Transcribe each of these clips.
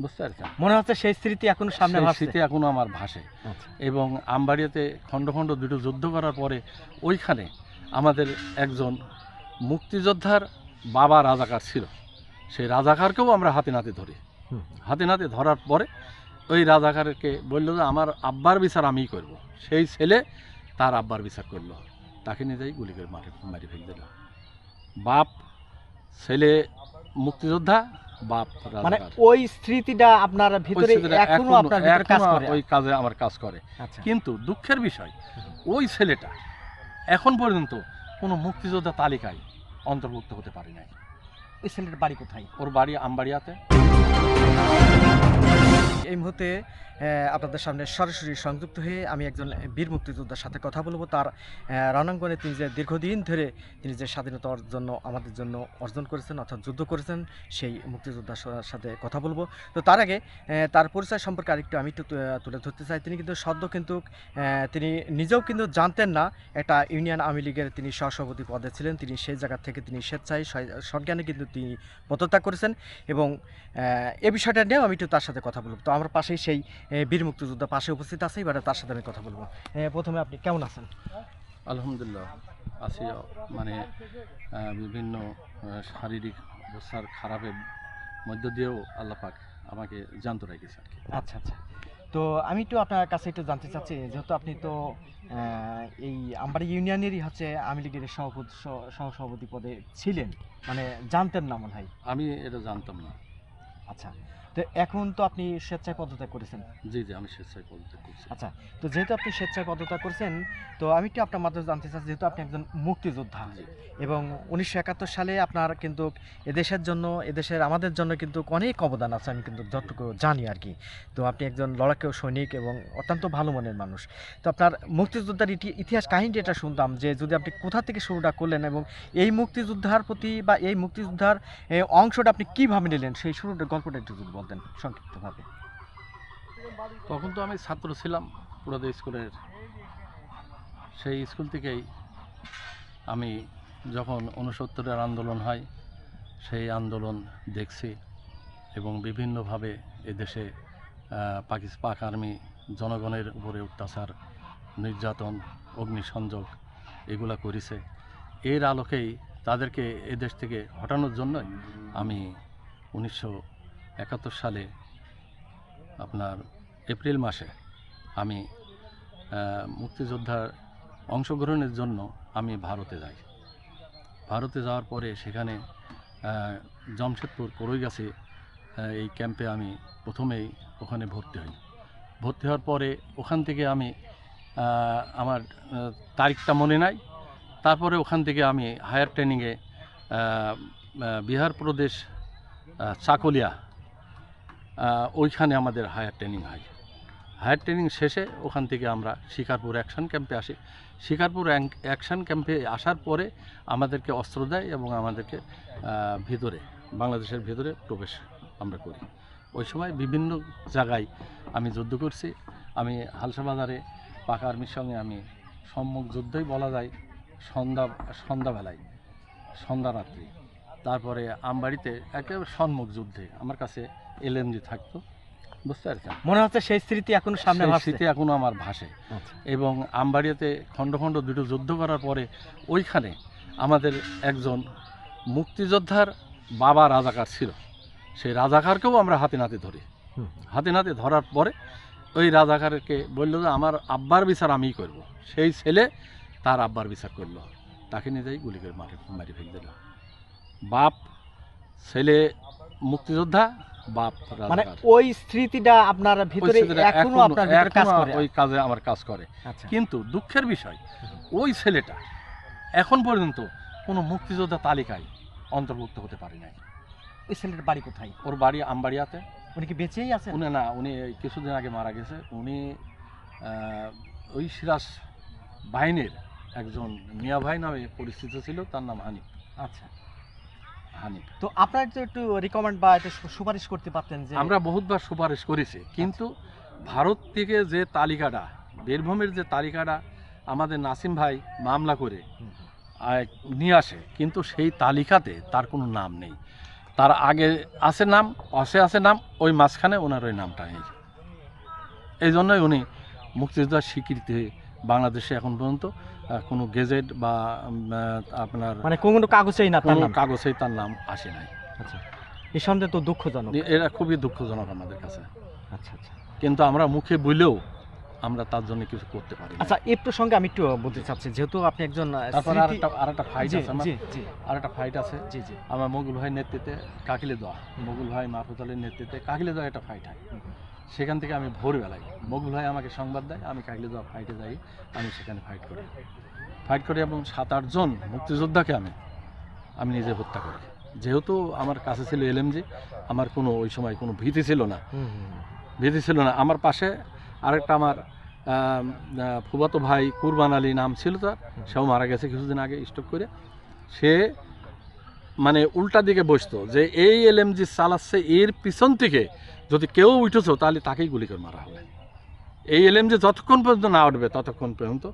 বুঝতে পারছেন? মনে হচ্ছে সেই স্মৃতি এখনও সামনে স্মৃতি এখনও আমার ভাসে। আচ্ছা। এবং আমবাড়িয়াতে খণ্ড খণ্ড দুটো যুদ্ধ করার পরে ওইখানে আমাদের একজন মুক্তিযোদ্ধার বাবা রাজাকার ছিল। সেই রাজাকারকেও আমরা হাতে নাতে ধরি। হাতে নাতে ধরার পরে ওই রাজাকারকে বলল যে আমার আব্বার বিচার আমিই করব। সেই ছেলে তার আব্বার বিচার করল। তাকে নিয়ে যাই গুলি করে মারে মারি ফেলে দিল। বাপ ছেলে মুক্তিযোদ্ধা বাপ মানে ওই স্মৃতিটা আপনার ভিতরে এখনও আপনার ভিতরে কাজ করে ওই কাজে আমার কাজ করে। আচ্ছা। কিন্তু দুঃখের বিষয় ওই ছেলেটা এখন পর্যন্ত কোনো মুক্তিযোদ্ধা তালিকায় অন্তর্ভুক্ত হতে পারে নাই। ওই ছেলেটার বাড়ি কোথায়? ওর বাড়ি আমবাড়িয়াতে। এই মুহূর্তে আপনাদের সামনে সরাসরি সংযুক্ত হয়ে আমি একজন বীর মুক্তিযোদ্ধার সাথে কথা বলব। তার রণাঙ্গনে তিনি যে দীর্ঘদিন ধরে তিনি যে স্বাধীনতার জন্য, আমাদের জন্য অর্জন করেছেন, অর্থাৎ যুদ্ধ করেছেন, সেই মুক্তিযোদ্ধার সাথে কথা বলব। তো তার আগে তার পরিচয় সম্পর্কে আরেকটু আমি একটু তুলে ধরতে চাই। তিনি কিন্তু সদ্য কিন্তু তিনি নিজেও কিন্তু জানতেন না একটা ইউনিয়ন আওয়ামী লীগের তিনি সহসভাপতি পদে ছিলেন, তিনি সেই জায়গা থেকে তিনি স্বেচ্ছায় সজ্ঞানে কিন্তু তিনি পদত্যাগ করেছেন এবং এ বিষয়টা নিয়েও আমি একটু তার সাথে কথা বলব। তো আমার পাশেই সেই বীর মুক্তিযোদ্ধা পাশে উপস্থিত আছে এবারে তার সাথে আমি কথা বলব। প্রথমে আপনি কেমন আছেন? আলহামদুলিল্লাহ আছি মানে বিভিন্ন শারীরিক অবস্থার খারাপের মধ্য দিয়েও আল্লাহ পাক আমাকে জানতে রেখেছে আচ্ছা আচ্ছা। তো আমি একটু আপনার কাছে একটু জানতে চাচ্ছি যেহেতু আপনি তো এই আমবাড়ি ইউনিয়নেরই হচ্ছে আওয়ামী লীগের সভাপতি সহ- সহসভাপতি পদে ছিলেন মানে জানতেন না মনে হয়। আমি এটা জানতাম না। আচ্ছা তো এখন তো আপনি স্বেচ্ছায় পদত্যাগ করেছেন। জি জি আমি স্বেচ্ছায় পদত্যাগ করছি। আচ্ছা তো যেহেতু আপনি স্বেচ্ছায় পদত্যাগ করছেন তো আমি একটু আপনার মাধ্যমে জানতে চাচ্ছি যেহেতু আপনি একজন মুক্তিযোদ্ধা এবং উনিশশো একাত্তর সালে আপনার কিন্তু এদেশের জন্য এদেশের আমাদের জন্য কিন্তু অনেক অবদান আছে আমি কিন্তু যতটুকু জানি আর কি। তো আপনি একজন লড়াকেও সৈনিক এবং অত্যন্ত ভালো মনের মানুষ। তো আপনার মুক্তিযোদ্ধার ইতি- ইতিহাস কাহিনীটা এটা শুনতাম যে যদি আপনি কোথা থেকে শুরুটা করলেন এবং এই মুক্তিযোদ্ধার প্রতি বা এই মুক্তিযোদ্ধার অংশটা আপনি কীভাবে নিলেন সেই শুরুটা গল্পটা একটু যদি বলতেন সংক্ষিপ্তভাবে। তখন তো আমি ছাত্র ছিলাম পুরাদা স্কুলের। সেই স্কুল থেকেই আমি যখন উনসত্তরের আন্দোলন হয় সেই আন্দোলন দেখছি এবং বিভিন্নভাবে এদেশে আহ, পাকিস পাক আর্মি জনগণের উপরে অত্যাচার নির্যাতন অগ্নিসংযোগ এগুলা করেছে। এর আলোকেই তাদেরকে এদেশ থেকে হটানোর জন্যই আমি উনিশশো একাত্তর সালে আপনার এপ্রিল মাসে আমি মুক্তিযোদ্ধার অংশগ্রহণের জন্য আমি ভারতে যাই। ভারতে যাওয়ার পরে সেখানে জামশেদপুর করইগাছে এই ক্যাম্পে আমি প্রথমেই ওখানে ভর্তি হই। ভর্তি হওয়ার পরে ওখান থেকে আমি আমার তারিখটা মনে নাই। তারপরে ওখান থেকে আমি হায়ার ট্রেনিংয়ে বিহার প্রদেশ চাকলিয়া ওইখানে আমাদের হায়ার ট্রেনিং হয়। হায়ার ট্রেনিং শেষে ওখান থেকে আমরা শিকারপুর অ্যাকশন ক্যাম্পে আসি। শিকারপুর অ্যাং- অ্যাকশন ক্যাম্পে আসার পরে আমাদেরকে অস্ত্র দেয় এবং আমাদেরকে ভিতরে, বাংলাদেশের ভিতরে প্রবেশ আমরা করি। ওই সময় বিভিন্ন জায়গায় আমি যুদ্ধ করছি। আমি হালসা বাজারে পাকা আর্মির সঙ্গে আমি সম্মুখ যুদ্ধই বলা যায়, সন্ধ্যা, সন্ধ্যাবেলায়, সন্ধ্যা রাত্রি। তারপরে আমবাড়িতে একেবারে সম্মুখ যুদ্ধে, আমার কাছে এলএমজি থাকতো বুঝতে পারছেন? মনে হচ্ছে সেই স্মৃতি এখনও সামনে স্মৃতি এখনও আমার ভাসে। আচ্ছা। এবং আমবাড়িয়াতে খণ্ড খণ্ড দুটো যুদ্ধ করার পরে ওইখানে আমাদের একজন মুক্তিযোদ্ধার বাবা রাজাকার ছিল। সেই রাজাকারকেও আমরা হাতে নাতে ধরি। হাতে নাতে ধরার পরে ওই রাজাকারকে বলল যে আমার আব্বার বিচার আমিই করব। সেই ছেলে তার আব্বার বিচার করল। তাকে নিয়ে যাই গুলি করে মারি মারি ফেলে দিল। বাপ ছেলে মুক্তিযোদ্ধা বাপ মানে ওই স্মৃতিটা আপনার ভিতরে এখনও আপনার ভিতরে কাজ করে। ওই কাজে আমার কাজ করে। আচ্ছা। কিন্তু দুঃখের বিষয় ওই ছেলেটা এখন পর্যন্ত কোনো মুক্তিযোদ্ধা তালিকায় অন্তর্ভুক্ত হতে পারে নাই। ওই ছেলেটার বাড়ি কোথায়? ওর বাড়ি আমবাড়িয়াতে। উনি কি বেঁচেই আছেন? উনি না উনি কিছুদিন আগে মারা গেছে। উনি ওই সিরাজ বাহিনীর একজন মিয়া ভাই নামে পরিচিত ছিল তার নাম হানিফ। আচ্ছা। তো আপনার তো একটু রিকমেন্ড বা একটু সুপারিশ করতে পারতেন যে আমরা বহুতবার সুপারিশ করেছি কিন্তু ভারত থেকে যে তালিকাটা বীরভূমের যে তালিকাটা আমাদের নাসিম ভাই মামলা করে নিয়ে আসে কিন্তু সেই তালিকাতে তার কোনো নাম নেই। তার আগে আছে নাম পাশে আছে নাম ওই মাঝখানে ওনার ওই নামটা নেই। এই জন্যই উনি মুক্তিযোদ্ধার স্বীকৃতি বাংলাদেশে এখন পর্যন্ত কোনো গেজেট বা আপনার মানে কোনো কাগজেই না কোনো কাগজেই তার নাম আসে নাই। আচ্ছা। নিঃসন্দেহে তো দুঃখজনক। এ- এরা খুবই দুঃখজনক আমাদের কাছে। আচ্ছা আচ্ছা। কিন্তু আমরা মুখে বললেও আমরা তার জন্য কিছু করতে পারি। আচ্ছা এই প্রসঙ্গে আমি একটু বলতে চাচ্ছি যেহেতু আপনি একজন তারপরে আরেকটা আরেকটা ফাইট আছে আমার। জি জি। আরেকটা ফাইট আছে। জি জি। আমার মগুল ভাইয়ের নেতৃত্বে কাকিলে দেওয়া মগুল ভাই মাহফুজ আলীর নেতৃত্বে কাকিলে দেওয়া একটা ফাইট হয়। সেখান থেকে আমি ভোরবেলায় মগুল ভাই আমাকে সংবাদ দেয় আমি কাকিলে দেওয়া ফাইটে যাই আমি সেখানে ফাইট করি। ফাইট করি এবং সাত আটজন মুক্তিযোদ্ধাকে আমি আমি নিজে হত্যা করি। যেহেতু আমার কাছে ছিল এলএমজি আমার কোনো ওই সময় কোনো ভীতি ছিল না। ভীতি ছিল না। আমার পাশে আরেকটা আমার ফুফাতো ভাই কুরবান আলী নাম ছিল তার সেও মারা গেছে কিছুদিন আগে স্টক করে। সে মানে উল্টা দিকে বসতো যে এই এলএমজি চালাচ্ছে এর পিছন থেকে যদি কেউ উঠেছ, তাহলে তাকেই গুলি করে মারা হবে। এই এলএমজি যতক্ষণ পর্যন্ত না উঠবে, ততক্ষণ পর্যন্ত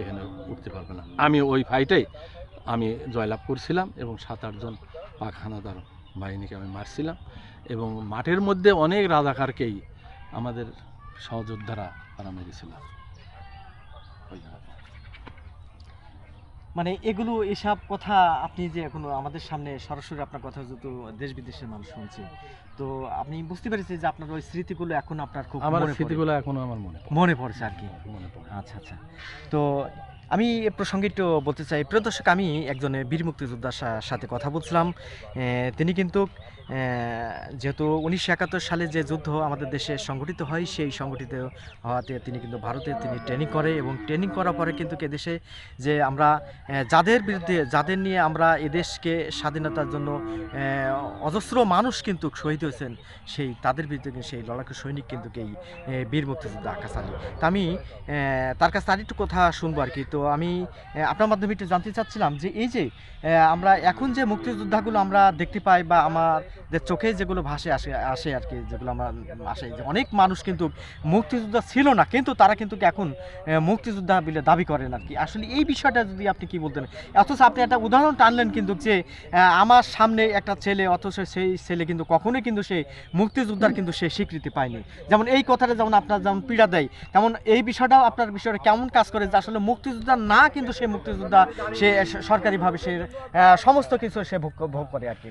এখানে উঠতে পারবে না। আমি ওই ফাইটেই আমি জয়লাভ করছিলাম এবং সাত আটজন পাক হানাদার বাহিনীকে আমি মারছিলাম এবং মাঠের মধ্যে অনেক রাজাকারকেই আমাদের সহযোদ্ধারা তারা মেরেছিল। মানে এগুলো, এসব কথা আপনি যে এখনও আমাদের সামনে সরাসরি আপনার কথা যেহেতু দেশ বিদেশের মানুষ শুনছে তো আপনি বুঝতে পেরেছি যে আপনার ওই স্মৃতিগুলো এখন আপনার খুব আমার স্মৃতিগুলো এখনও আমার মনে মনে পড়ছে আর কি। মনে পড়ে। আচ্ছা আচ্ছা। তো আমি এ প্রসঙ্গে একটু বলতে চাই প্রিয় দর্শক আমি একজন বীর মুক্তিযোদ্ধার সাথে কথা বলছিলাম। তিনি কিন্তু যেহেতু উনিশশো একাত্তর সালে যে যুদ্ধ আমাদের দেশে সংগঠিত হয় সেই সংগঠিত হওয়াতে তিনি কিন্তু ভারতে তিনি ট্রেনিং করে এবং ট্রেনিং করার পরে কিন্তু এদেশে যে আমরা যাদের বিরুদ্ধে যাদের নিয়ে আমরা এদেশকে স্বাধীনতার জন্য অজস্র মানুষ কিন্তু শহীদ হয়েছেন সেই, তাদের বিরুদ্ধে কিন্তু সেই লড়াকু সৈনিক কিন্তু এই বীর মুক্তিযোদ্ধা আকাশ আলী। তা আমি তার কাছে আর একটু কথা শুনব আর কি। তো আমি আপনার মাধ্যমে একটু জানতে চাচ্ছিলাম যে এই যে আমরা এখন যে মুক্তিযোদ্ধাগুলো আমরা দেখতে পাই বা আমাদের চোখে যেগুলো ভাসে আসে আসে আর কি, যেগুলো আমরা আসে, যে অনেক মানুষ কিন্তু মুক্তিযোদ্ধা ছিল না, কিন্তু তারা কিন্তু এখন মুক্তিযোদ্ধা বলে দাবি করেন আর কি। আসলে এই বিষয়টা যদি আপনি কি বলতেন? অথচ আপনি একটা উদাহরণ টানলেন কিন্তু যে আমার সামনে একটা ছেলে, অথচ সেই ছেলে কিন্তু কখনোই কিন্তু সে মুক্তিযোদ্ধার কিন্তু সে স্বীকৃতি পায়নি। যেমন এই কথাটা যেমন আপনার যেমন পীড়া দেয় তেমন এই বিষয়টাও আপনার বিষয়টা কেমন কাজ করে যে আসলে মুক্তিযোদ্ধা না কিন্তু সে মুক্তিযোদ্ধা সে সরকারিভাবে সে সমস্ত কিছু সে ভোগ ভোগ করে আর কি।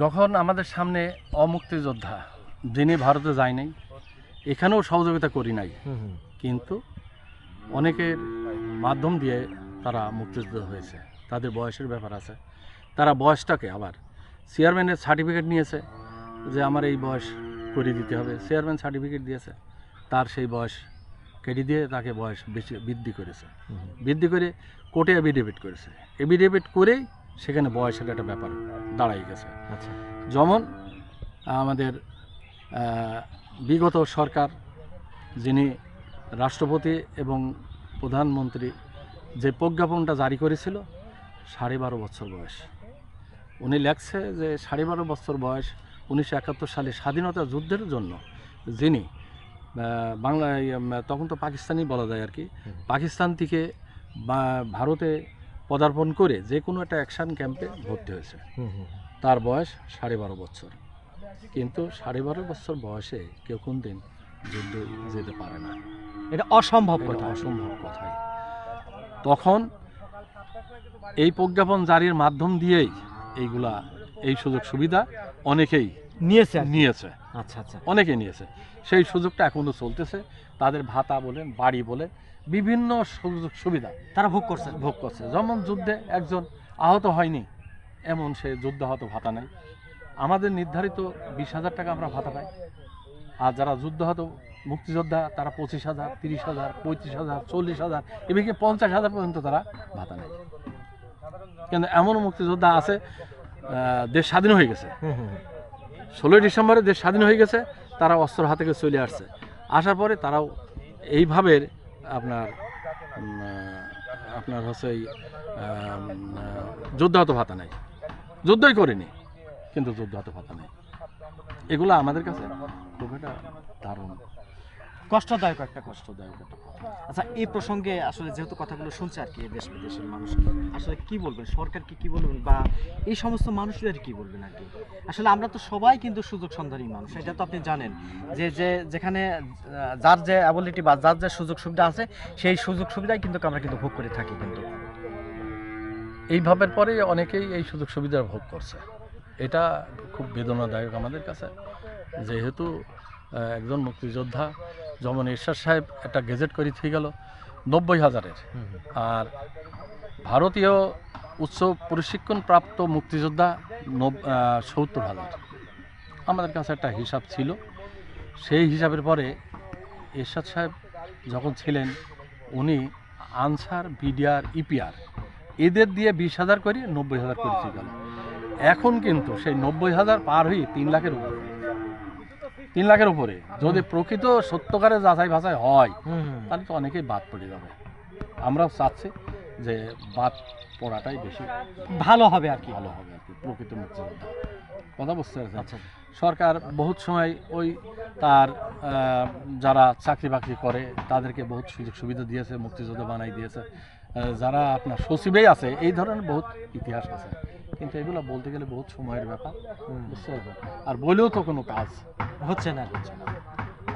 যখন আমাদের সামনে অমুক্তিযোদ্ধা যিনি ভারতে যায় নাই এখানেও সহযোগিতা করি নাই কিন্তু অনেকের মাধ্যম দিয়ে তারা মুক্তিযোদ্ধা হয়েছে। তাদের বয়সের ব্যাপার আছে। তারা বয়সটাকে আবার চেয়ারম্যানের সার্টিফিকেট নিয়েছে। যে আমার এই বয়স করে দিতে হবে। চেয়ারম্যান সার্টিফিকেট দিয়েছে তার সেই বয়স কেটে দিয়ে তাকে বয়স বেশি বৃদ্ধি করেছে। বৃদ্ধি করে কোর্টে এভিডেভিট করেছে। এভিডেভিট করেই সেখানে বয়সের একটা ব্যাপার দাঁড়াই গেছে। আচ্ছা। যেমন আমাদের বিগত সরকার যিনি রাষ্ট্রপতি এবং প্রধানমন্ত্রী যে প্রজ্ঞাপনটা জারি করেছিল সাড়ে বারো বছর বয়স। উনি লেখছে যে সাড়ে বারো বছর বয়স উনিশশো একাত্তর সালে স্বাধীনতা যুদ্ধের জন্য যিনি বাংলা তখন তো পাকিস্তানি বলা যায় আর কি পাকিস্তান থেকে বা ভারতে পদার্পণ করে যে কোনো একটা অ্যাকশন ক্যাম্পে ভর্তি হয়েছে। তার বয়স সাড়ে বারো বছর। কিন্তু সাড়ে বারো বছর বয়সে কেউ কোন দিন যুদ্ধ যেতে পারে না। এটা অসম্ভব কথা। অসম্ভব কথাই তখন এই প্রজ্ঞাপন জারির মাধ্যম দিয়েই এইগুলা এই সুযোগ সুবিধা অনেকেই নিয়েছে নিয়েছে। আচ্ছা আচ্ছা। অনেকে নিয়েছে। সেই সুযোগটা এখনও চলতেছে। তাদের ভাতা বলেন বাড়ি বলে বিভিন্ন সুযোগ সুবিধা তারা ভোগ করছে ভোগ করছে। যেমন যুদ্ধে একজন আহত হয়নি এমন সে যুদ্ধাহত ভাতা নেই আমাদের নির্ধারিত বিশ হাজার টাকা আমরা ভাতা পাই। আর যারা যুদ্ধ যুদ্ধাহত মুক্তিযোদ্ধা তারা পঁচিশ হাজার তিরিশ হাজার পঁয়ত্রিশ হাজার চল্লিশ হাজার এদিকে পঞ্চাশ হাজার পর্যন্ত তারা ভাতা নেয়। কিন্তু এমনও মুক্তিযোদ্ধা আছে দেশ স্বাধীন হয়ে গেছে। ষোলোই ডিসেম্বরে দেশ স্বাধীন হয়ে গেছে, তারা অস্ত্র হাতে চলে আসছে। আসার পরে তারাও এইভাবে আপনার আপনার হচ্ছে এই যুদ্ধাহত ভাতা নেই যুদ্ধই করেনি, কিন্তু যুদ্ধাহত ভাতা নেই এগুলো আমাদের কাছে খুব একটা দারুণ। কষ্টদায়ক একটা কষ্টদায়ক একটা আচ্ছা এই প্রসঙ্গে আসলে যেহেতু কথাগুলো শুনছে আর কি দেশ বিদেশের মানুষ, আসলে কি বলবেন? সরকারকে কি বলবেন? বা এই সমস্ত মানুষদের কি বলবেন আর কি? আসলে আমরা তো সবাই কিন্তু সুযোগ সন্ধানী মানুষ, এটা তো আপনি জানেন। যে যে, যেখানে যার যে অ্যাবিলিটি বা যার যে সুযোগ সুবিধা আছে, সেই সুযোগ সুবিধাই কিন্তু আমরা কিন্তু ভোগ করে থাকি কিন্তু। এই ভাবের পরে অনেকেই এই সুযোগ সুবিধা ভোগ করছে। এটা খুব বেদনাদায়ক আমাদের কাছে। যেহেতু একজন মুক্তিযোদ্ধা যেমন ঈশ্বর সাহেব একটা গেজেট করে থেকে গেল নব্বই হাজারের। আর ভারতীয় উচ্চ প্রশিক্ষণ প্রাপ্ত মুক্তিযোদ্ধা সত্তর হাজার। আমাদের কাছে একটা হিসাব ছিল। সেই হিসাবের পরে এরশাদ সাহেব যখন ছিলেন উনি আনসার বিডিআর ইপিআর এদের দিয়ে বিশ হাজার করে নব্বই হাজার করে গেল। এখন কিন্তু সেই নব্বই হাজার পার হয়ে তিন লাখের উপরে। তিন লাখের উপরে। যদি প্রকৃত সত্যকারে যাচাই বাছাই হয় তাহলে তো অনেকেই বাদ পড়ে যাবে। আমরাও চাচ্ছি যে বাদ পড়াটাই বেশি ভালো হবে আর কি। ভালো হবে আর কি প্রকৃত মুক্তিযোদ্ধা কথা বুঝতে পারছেন? আচ্ছা। সরকার বহুত সময় ওই তার যারা চাকরি বাকরি করে তাদেরকে বহুত সুযোগ সুবিধা দিয়েছে মুক্তিযোদ্ধা বানাই দিয়েছে। যারা আপনার সচিবেই আছে এই ধরনের বহুত ইতিহাস আছে। কিন্তু এগুলো বলতে গেলে বহুত সময়ের ব্যাপার। বুঝতে আর বলেও তো কোনো কাজ। হচ্ছে না।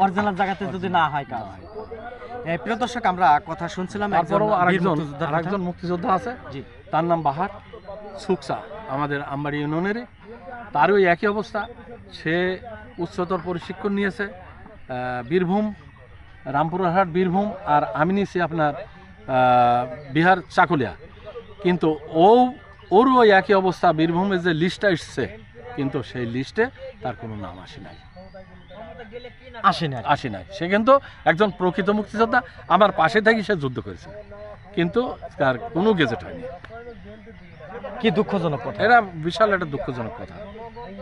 অরিজিনাল জায়গাতে যদি না হয় কাজ। প্রিয় দর্শক আমরা কথা শুনছিলাম একজন তারপরেও আরেকজন আরেকজন মুক্তিযোদ্ধা আছে। জি। তার নাম বাহার। সুকসা আমাদের আমবাড়ি ইউনিয়নেরই। তারও একই অবস্থা। সে উচ্চতর প্রশিক্ষণ নিয়েছে বীরভূম রামপুরহাট বীরভূম আর আমি নিয়েছি আপনার বিহার চাকুলিয়া। কিন্তু ও ওরও ওই একই অবস্থা বীরভূমে যে লিস্টটা এসছে কিন্তু সেই লিস্টে তার কোনো নাম আসে নাই। আসে নাই। আসে নাই। সে কিন্তু একজন প্রকৃত মুক্তিযোদ্ধা আমার পাশে থেকে সে যুদ্ধ করেছে। কিন্তু তার কোনো গেজেট হয়নি। কি দুঃখজনক কথা। এটা বিশাল একটা দুঃখজনক কথা।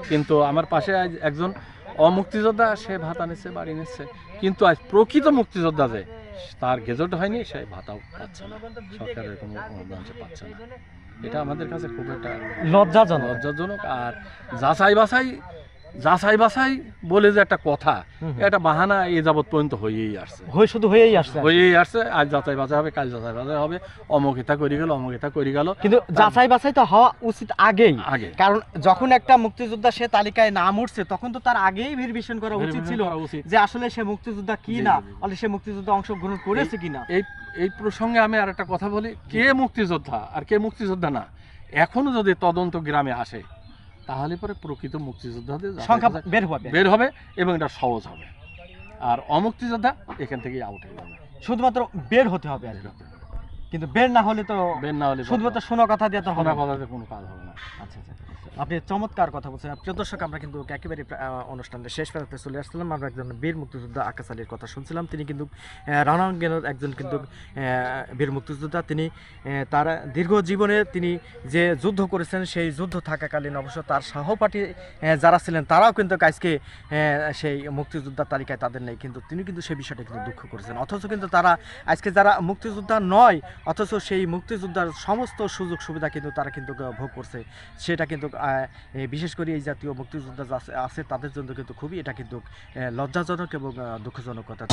কিন্তু আমার পাশে আজ একজন অমুক্তিযোদ্ধা সে ভাতা নিচ্ছে বাড়ি নিচ্ছে। কিন্তু আজ প্রকৃত মুক্তিযোদ্ধা যে তার গেজেট হয়নি সে ভাতাও পাচ্ছে না। সরকারের কোনো অনুদান সে পাচ্ছে না। এটা আমাদের কাছে খুব একটা লজ্জাজনক। লজ্জাজনক। আর যাচাই বাছাই যাচাই বাছাই বলে যে একটা কথা এটা বাহানা এ যাবৎ পর্যন্ত হয়েই আসছে। হয়ে শুধু হয়েই আসছে হয়েই আসছে আজ যাচাই বাছাই হবে কাল যাচাই বাছাই হবে অমকিতা করে গেল অমকিতা করে গেল। কিন্তু যাচাই বাছাই তো হওয়া উচিত আগেই। আগে। কারণ যখন একটা মুক্তিযোদ্ধা সে তালিকায় নাম উঠছে তখন তো তার আগেই ভেরিফিকেশন করা উচিত ছিল যে আসলে সে মুক্তিযোদ্ধা কি না। আসলে সে মুক্তিযোদ্ধা অংশগ্রহণ করেছে কিনা। এই এই প্রসঙ্গে আমি আর একটা কথা বলি কে মুক্তিযোদ্ধা আর কে মুক্তিযোদ্ধা না? এখনও যদি তদন্ত গ্রামে আসে তাহলে পরে প্রকৃত মুক্তিযোদ্ধাদের সংখ্যা বের হবে। বের হবে এবং এটা সহজ হবে। আর অমুক্তিযোদ্ধা এখান থেকেই আউট হয়ে যাবে। শুধুমাত্র বের হতে হবে আর। কিন্তু বের না হলে তো বের না হলে শুধুমাত্র শোনা কথা দিয়ে তো হবে শোনা না। কোনো কাজ হবে না। আচ্ছা আচ্ছা। আপনি চমৎকার কথা বলছেন। প্রিয় দর্শক আমরা কিন্তু একেবারে অনুষ্ঠানের শেষ প্রান্তে চলে আসছিলাম। আমরা একজন বীর মুক্তিযোদ্ধা আকাশ আলীর কথা শুনছিলাম। তিনি কিন্তু আহ, রণাঙ্গনের একজন কিন্তু বীর মুক্তিযোদ্ধা। তিনি তার দীর্ঘ জীবনে তিনি যে যুদ্ধ করেছেন সেই যুদ্ধ থাকাকালীন অবশ্য তার সহপাঠী যারা ছিলেন তারাও কিন্তু আজকে সেই মুক্তিযোদ্ধার তালিকায় তাদের নেই। কিন্তু তিনি কিন্তু সেই বিষয়টা কিন্তু দুঃখ করেছেন। অথচ কিন্তু তারা আজকে যারা মুক্তিযোদ্ধা নয় অথচ সেই মুক্তিযোদ্ধার সমস্ত সুযোগ সুবিধা কিন্তু তারা কিন্তু ভোগ করছে। সেটা কিন্তু বিশেষ করে এই জাতীয় মুক্তিযোদ্ধা আছে, তাদের জন্য কিন্তু খুবই এটা কিন্তু লজ্জাজনক এবং দুঃখজনক কথা।